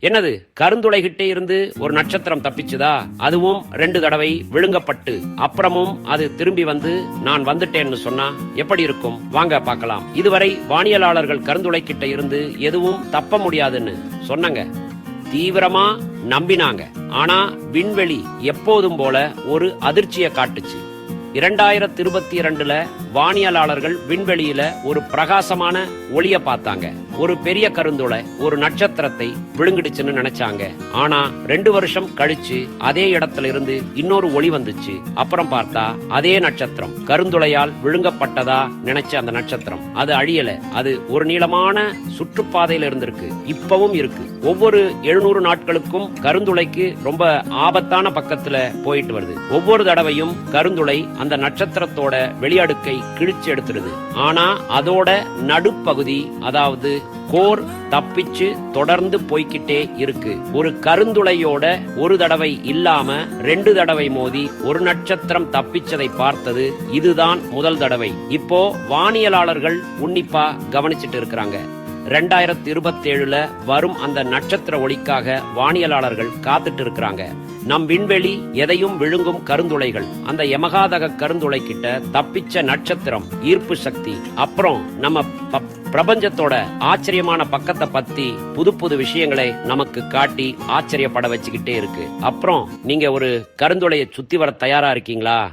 என்னது கருந்துளை கிட்டே இருந்து ஒரு நட்சத்திரம் தப்பிச்சுதா? அதுவும் ரெண்டு தடவை விழுங்கப்பட்டு அப்புறமும் அது திரும்பி வந்து நான் வந்துட்டேன்னு சொன்னா எப்படி இருக்கும்? வாங்க பார்க்கலாம். இதுவரை வானியலாளர்கள் கருந்துளைகிட்ட இருந்து எதுவும் தப்ப முடியாதுன்னு சொன்னாங்க. தீவிரமா நம்பினாங்க. ஆனா விண்வெளி எப்போதும் போல ஒரு அதிர்ச்சியை காட்டுச்சு. இரண்டாயிரத்தி இருபத்தி இரண்டுல வானியலாளர்கள் விண்வெளியில ஒரு பிரகாசமான ஒளிய பார்த்தாங்க. ஒரு பெரிய கருந்துளை ஒரு நட்சத்திரத்தை விழுங்கிடுச்சுன்னு நினைச்சாங்க. ஆனா ரெண்டு வருஷம் கழிச்சு அதே இடத்துல இருந்து இன்னொரு ஒளி வந்துச்சு. அப்புறம் பார்த்தா அதே நட்சத்திரம். கருந்துளையால் விழுங்கப்பட்டதா நினைச்ச அந்த நட்சத்திரம். அது அழியல. அது ஒரு நீளமான சுற்றுப்பாதையில இருந்திருக்கு. இப்பவும் இருக்கு. ஒவ்வொரு எழுநூறு நாட்களுக்கும் கருந்துளைக்கு ரொம்ப ஆபத்தான பக்கத்துல போயிட்டு வருது. ஒவ்வொரு தடவையும் கருந்துளை அந்த நட்சத்திரத்தோட வெளியடுக்கை கிழிச்சு எடுத்துருது ஆனா அதோட நடுப்பகுதி அதாவது கோர் தப்பிச்சு தொடர்ந்து போய்க்கிட்டே இருக்கு. ஒரு கருந்துளையோட ஒரு தடவை இல்லாம ரெண்டு தடவை மோதி ஒரு நட்சத்திரம் தப்பிச்சதை பார்த்தது இதுதான் முதல் தடவை. இப்போ வானியலாளர்கள் உன்னிப்பா கவனிச்சிட்டு இருக்கிறாங்க. ரெண்டாயிரத்தி இருபத்தி ஏழுல வரும் அந்த நட்சத்திர ஒளிக்காக வானியலாளர்கள் காத்துட்டு இருக்கிறாங்க நம் விண்வெளி எதையும் விழுங்கும் கருந்துளைகள். அந்த யமகாதக கருந்துளை கிட்ட தப்பிச்ச நட்சத்திரம் ஈர்ப்பு சக்தி. அப்புறம் நம்ம பிரபஞ்சத்தோட ஆச்சரியமான பக்கத்தை பத்தி புது புது விஷயங்களை நமக்கு காட்டி ஆச்சரியப்பட வச்சுக்கிட்டே இருக்கு. அப்புறம் நீங்க ஒரு கருந்துளையை சுத்தி வர தயாரா இருக்கீங்களா?